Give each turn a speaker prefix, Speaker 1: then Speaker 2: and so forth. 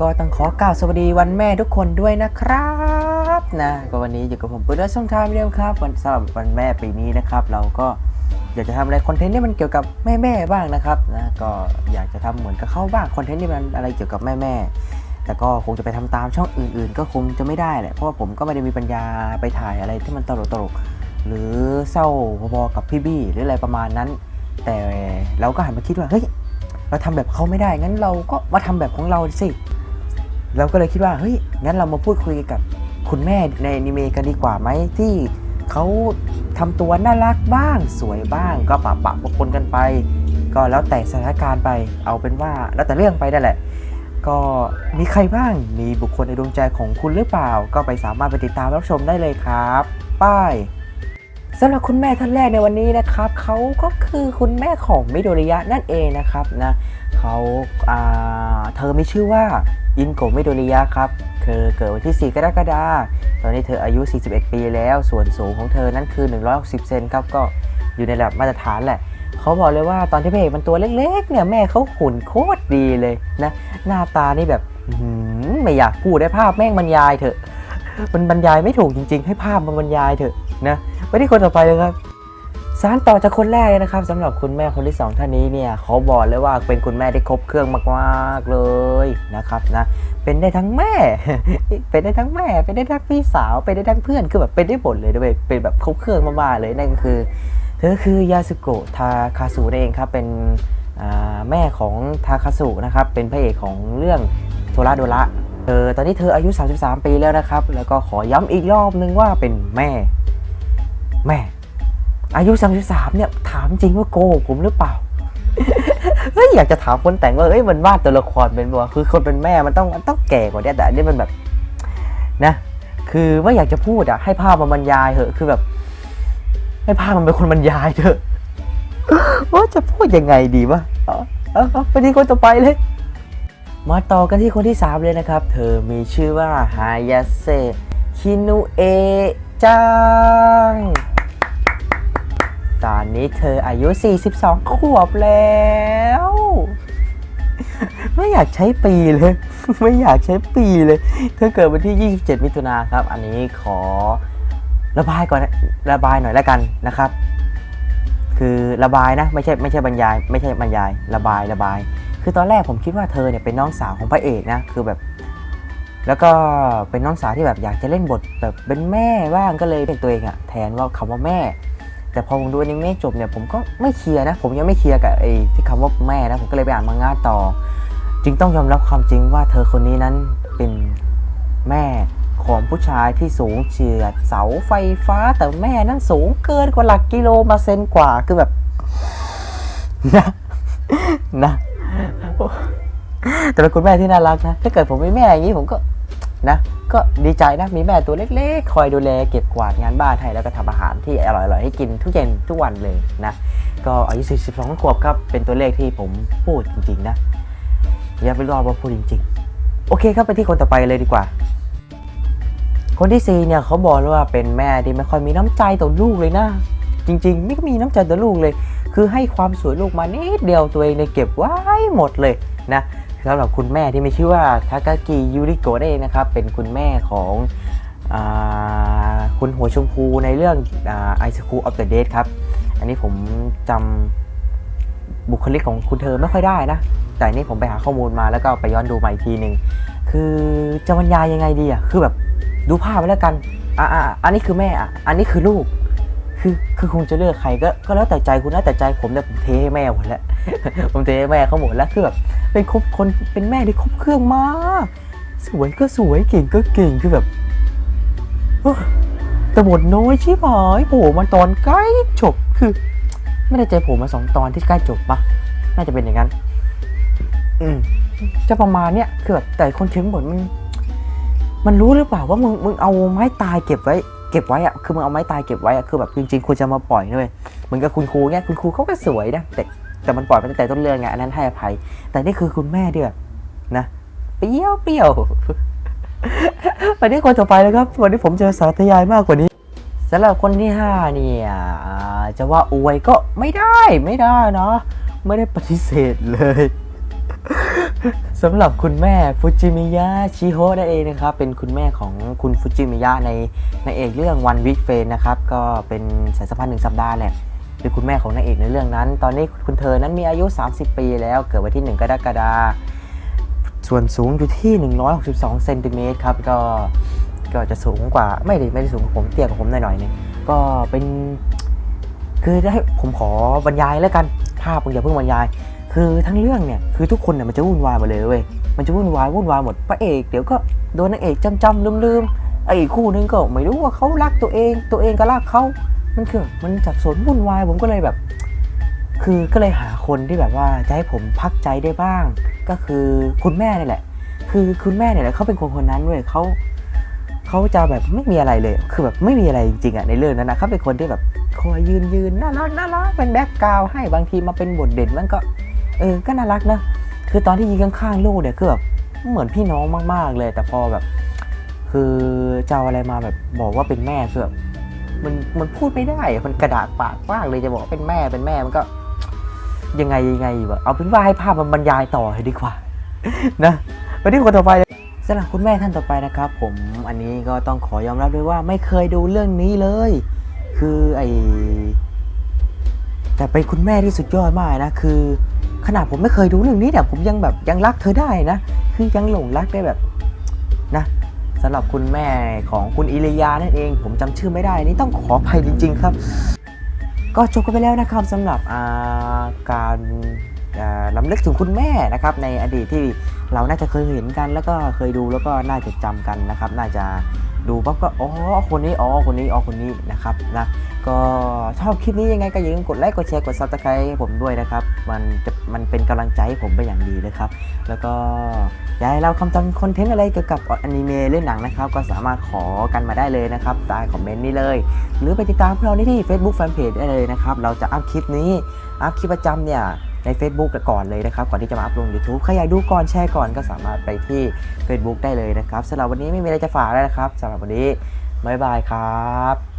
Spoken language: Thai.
Speaker 1: ก็ต้องขอกล่าวสวัสดีวันแม่ทุกคนด้วยนะครับนะก็วันนี้อยู่กับผมเปิดด้วยช่องทางเดียวครับวันสำหรับวันแม่ปีนี้นะครับ เราก็อยากจะทำอะไรคอนเทนต์ที่มันเกี่ยวกับแม่แม่บ้างนะครับนะก็อยากจะทำเหมือนกับเขาบ้างคอนเทนต์ที่มันอะไรเกี่ยวกับแม่แม่แต่ก็คงจะไปทำตามช่องอื่น ๆ ก็คงจะไม่ได้แหละเพราะว่าผมก็ไม่ได้มีปัญญาไปถ่ายอะไรที่มันตลกๆหรือเศร้าพอๆกับพี่บี้หรืออะไรประมาณนั้น แต่เราก็หันมาคิดว่าเฮ้ยเราทำแบบเขาไม่ได้งั้นเราก็มาทำแบบของเราสิ เราก็เลยคิดว่าเฮ้ยงั้นเรามาพูดคุยกับคุณแม่ในอนิเมะกันดีกว่าไหมที่เขาทำตัวน่ารักบ้างสวยบ้างก็ปะปะปนกันไป ก็แล้วแต่สถานการณ์ไปเอาเป็นว่าแล้วแต่เรื่องไปนั่นแหละ ก็มีใครบ้างมีบุคคลในดวงใจของคุณหรือเปล่า ก็ไปสามารถไปติดตามรับชมได้เลยครับ ป้าย สำหรับคุณแม่ท่านแรกในวันนี้นะครับเขาก็คือคุณแม่ของมิโดริยะนั่นเองนะครับนะเขาเธอมีชื่อว่าอินโกมิโดริยะครับเธอเกิดวันที่ 4 กรกฎาคมตอนนี้เธออายุ 41 ปีแล้ว ส่วนสูงของเธอนั้นคือ 160 เซนครับก็อยู่ในระดับมาตรฐานแหละเขาบอกเลยว่าตอนที่พระเอกมันตัวเล็กๆเนี่ยแม่เขาหุ่นโคตรดีเลยนะหน้าตานี่แบบหือไม่อยากพูดได้ภาพแม่งบรรยายเถอะ มันบรรยายไม่ถูกจริง ๆ ให้ภาพมันบรรยายเถอะนะ ไปที่คนต่อไปเลยครับสารต่อจากคนแรกนะครับสำหรับคุณแม่คนที่สองท่านนี้เนี่ยเขาบอกเลยว่าเป็นคุณแม่ที่ครบเครื่องมากๆเลยนะครับนะเป็นได้ทั้งแม่ เป็นได้ทั้งแม่ เป็นได้ทั้งพี่สาว เป็นได้ทั้งเพื่อนคือแบบเป็นได้หมดเลยด้วยเป็นแบบครบเครื่องมากๆเลยนั่นก็คือเธอคือยาสุโกะทาคาสุนั่นเองครับเป็นแม่ของทาคาสุนะครับเป็นพระเอกของเรื่องโทระโดระเออตอนนี้เธออายุ 33 ปีแล้วนะครับ แล้วก็ขอย้ำอีกรอบนึงว่าเป็นแม่ แม่อายุ33เนี่ยถามจริงว่าโกหกผมหรือเปล่าเฮ้ยอยากจะถามคนแต่งว่าเอ้ยมันวาดตัวละครเป็นบ่คือคนเป็นแม่มันต้องมันต้องแก่กว่านี้แต่อันนี้มันแบบนะคือว่าอยากจะพูดอะให้ภาพมันบรรยายเถอะคือแบบ ให้ภาพมันเป็นคนบรรยายเถอะว่าจะพูดยังไงดีวะเอาเอาไปที่คนต่อไปเลย มาต่อกันที่คนที่ 3 เลยนะครับ เธอมีชื่อว่าฮายาเซคินุเอจัง ตอนนี้เธออายุ 42 ขวบแล้ว ไม่อยากใช้ปีเลย ไม่อยากใช้ปีเลย เธอเกิดวันที่ 27 มิถุนาครับ อันนี้ขอระบายก่อนนะระบายหน่อยแล้วกันนะครับ คือระบายนะ ไม่ใช่ไม่ใช่บรรยาย ไม่ใช่บรรยาย ระบายระบาย คือตอนแรกผมคิดว่าเธอเนี่ยเป็นน้องสาวของพระเอกนะ คือแบบ แล้วก็เป็นน้องสาวที่แบบอยากจะเล่นบทแบบเป็นแม่บ้างก็เลยเป็นตัวเองอะแทนว่าคำว่าแม่ แต่พอผมดูอนิเมะจบเนี่ยผมก็ไม่เคลียร์นะ ผมยังไม่เคลียร์กับไอ้ที่คำว่าแม่นะ ผมก็เลยไปอ่านมังงะต่อ จึงต้องยอมรับความจริงว่าเธอคนนี้นั้นเป็นแม่ของผู้ชายที่สูงเฉียดเสาไฟฟ้าแต่แม่นั้นสูงเกินกว่าหลักกิโลมาเซนกว่าคือแบบนะนะแต่เป็นคุณแม่ที่น่ารักนะ ถ้าเกิดผมมีแม่อย่างนี้ผมก็ นะ ก็ดีใจนะ มีแม่ตัวเล็กๆ คอยดูแลเก็บกวาดงานบ้านให้แล้วก็ทำอาหารที่อร่อยๆ ให้กินทุกเย็นทุกวันเลยนะ ก็อายุ 42 ขวบครับ เป็นตัวเลขที่ผมพูดจริงๆนะ อย่าไปรอว่าพูดจริง ๆ โอเคครับไปที่คนต่อไปเลยดีกว่า คนที่สี่เนี่ยเขาบอกว่าเป็นแม่ที่ไม่ค่อยมีน้ำใจต่อลูกเลยนะ จริงๆ ไม่มีน้ำใจต่อลูกเลย คือให้ความสวยลูกมานิดเดียวตัวเองเนี่ยเก็บไว้หมดเลยนะ สำหรับคุณแม่ที่มีชื่อว่าทากากิยูริโกะนั่นเองนะครับ เป็นคุณแม่ของอคุณหัวชมพูในเรื่องไอซ์คูออฟเดอะเดครับ อันนี้ผมจำบุคลิกของคุณเธอไม่ค่อยได้นะ แต่นี่ผมไปหาข้อมูลมาแล้วก็ไปย้อนดูใหม่อีกทีหนึ่งคือจะบรรยายยังไงดีอะคือแบบดูภาพไว้แล้วกันอะอะอันนี้คือแม่อะอันนี้คือลูกคือคือคงจะเลือกใครก็ก็แล้วแต่ใจคุณนะแต่ใจผมเนี่ยผมเทให้แม่หมดแล้วผมเทให้แม่เขาหมดแล้วคือแบบ เป็นครบคนเป็นแม่ที่ครบเครื่องมาก สวยก็สวยเก่งก็เก่งคือแบบแต่บทน้อยชิบหายโผล่มาตอนใกล้จบคือ ไม่ได้ใจโผล่มาสองตอนที่ใกล้จบปะน่าจะเป็นอย่างนั้น อืมจะประมาณเนี้ยคือแบบแต่คนเขียนบทมันมันรู้หรือเปล่าว่ามึงมึงเอาไม้ตายเก็บไว้ เก็บไว้อะคือมึงเอาไม้ตายเก็บไว้อะคือแบบจริงๆควรจะมาปล่อยด้วยเหมือนกับคุณครูเนี่ยคุณครูเขาก็สวยนะแต่ แต่มันปล่อยไปตั้งแต่ต้นเรื่องไงอันนั้นให้อภัย แต่นี่คือคุณแม่เดือนะเปรี้ยวเปรี้ยวไปที่คนต่อไปเลยครับวันนี้ผมเจอสาธยายมากกว่านี้สำหรับคนที่ห้าเนี่ยจะว่าอวยก็ไม่ได้ไม่ได้เนาะไม่ได้ปฏิเสธเลยสำหรับคุณแม่ฟูจิมิยะชิโฮะนั่นเองนะครับ เป็นคุณแม่ของคุณฟูจิมิยะในในเอกเรื่อง One Week f r i e n d นะครับ ก็เป็นสายสัมพันธ์หนึ่งสัปดาห์แหละ เป็นคุณแม่ของนางเอกในเรื่องนั้น ตอนนี้คุณเธอนั้นมีอายุ 30 ปีแล้ว เกิดวันที่ 1 กรกฎาคม ส่วนสูงอยู่ที่ 162 เซนติเมตรครับ ก็ ก็จะสูงกว่า ไม่ได้ไม่ได้สูงผมเตี้ยกว่าผมหน่อยๆนึงก็เป็น คือจะให้ผมขอบรรยายแล้วกัน ภาพผมอย่าเพิ่งบรรยาย คือทั้งเรื่องเนี่ย คือทุกคนเนี่ยมันจะวุ่นวายหมดเลยเว้ย มันจะวุ่นวายวุ่นวายหมด พระเอกเดี๋ยวก็โดนนางเอกจำจำลืมลืมๆไอ้คู่นึงก็ไม่รู้ว่าเขารักตัวเอง ตัวเองก็รักเขา มันคือมันสับสนวุ่นวายผมก็เลยแบบ คือก็เลยหาคนที่แบบว่าจะให้ผมพักใจได้บ้าง ก็คือคุณแม่นี่แหละ คือคุณแม่เนี่ยแหละเขาเป็นคนคนนั้นเว้ยเขาเขาจะแบบไม่มีอะไรเลย คือแบบไม่มีอะไรจริงๆอะในเรื่องนั้นนะเขาเป็นคนที่แบบคอยยืนยืนน่ารักน่ารักเป็นแบ็กกราวให้บางทีมาเป็นบทเด่นมันก็ เออก็น่ารักนะคือตอนที่ยืนข้างๆลูกเนี่ยคือแบบเหมือนพี่น้องมากๆเลย แต่พอแบบ คือจะเอาอะไรมาแบบบอกว่าเป็นแม่คือแบบ มันมันพูดไม่ได้อะมันกระดากปากมากเลยจะบอกเป็นแม่เป็นแม่มันก็ ยังไงยังไงวะเอาเป็นว่าให้ภาพมันบรรยายต่อให้ดีกว่า นะไปที่คนต่อไปเลยสำหรับคุณแม่ท่านต่อไปนะครับ ผมอันนี้ก็ต้องขอยอมรับด้วยว่าไม่เคยดูเรื่องนี้เลย คือไอแต่เป็นคุณแม่ที่สุดยอดมากนะคือ ขนาดผมไม่เคยดูเรื่องนี้แต่ผมยังแบบยังรักเธอได้นะ คือยังหลงรักได้แบบนะ สำหรับคุณแม่ของคุณอิริยานั่นเอง ผมจำชื่อไม่ได้นี่ต้องขออภัยจริง ๆ ครับ ก็จบกันไปแล้วนะครับสำหรับาการอ่าล้ำลึกถึงคุณแม่นะครับในอดีตที่เราน่าจะเคยเห็นกัน แล้วก็เคยดูแล้วก็น่าจะจำกันนะครับ น่าจะดูปั๊บก็อ๋อคนนี้อ๋อคนนี้อ๋อคนนี้นะครับนะ ก็ชอบคลิปนี้ยังไงก็อย่าลืมกดไลค์กดแชร์กดซับสไครต์ให้ผมด้วยนะครับ มันจะมันเป็นกำลังใจให้ผมเป็นอย่างดีเลยครับ แล้วก็อยากให้เราคำจำคอนเทนต์อะไรเกี่ยวกับอนิเมะเรื่องหนังนะครับ ก็สามารถขอกันมาได้เลยนะครับใต้คอมเมนต์นี้เลย หรือไปติดตามพวกเราได้ที่ Facebook Fanpage ได้เลยนะครับ เราจะอัพคลิปนี้ อัพคลิปประจำเนี่ยใน Facebook ก่อนเลยนะครับ ก่อนที่จะมาอัพลง YouTube ใครอยากดูก่อนแชร์ก่อนก็สามารถไปที่ Facebook ได้เลยนะครับสำหรับวันนี้ไม่มีอะไรจะฝากแล้วนะครับสำหรับวันนี้บ๊ายบายครับ